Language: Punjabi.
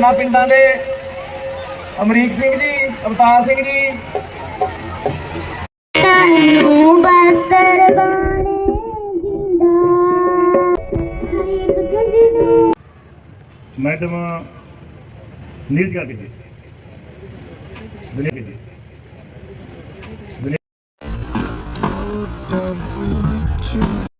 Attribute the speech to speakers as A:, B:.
A: ਤਿੰਨਾਂ ਪਿੰਡਾਂ ਦੇ ਅਮਰੀਕ ਸਿੰਘ ਜੀ ਅਵਤਾਰ ਸਿੰਘ ਜੀ।
B: ਮੈਡਮ ਨੀਰਜਾ ਜੀ। ਬਨੇ ਜੀ।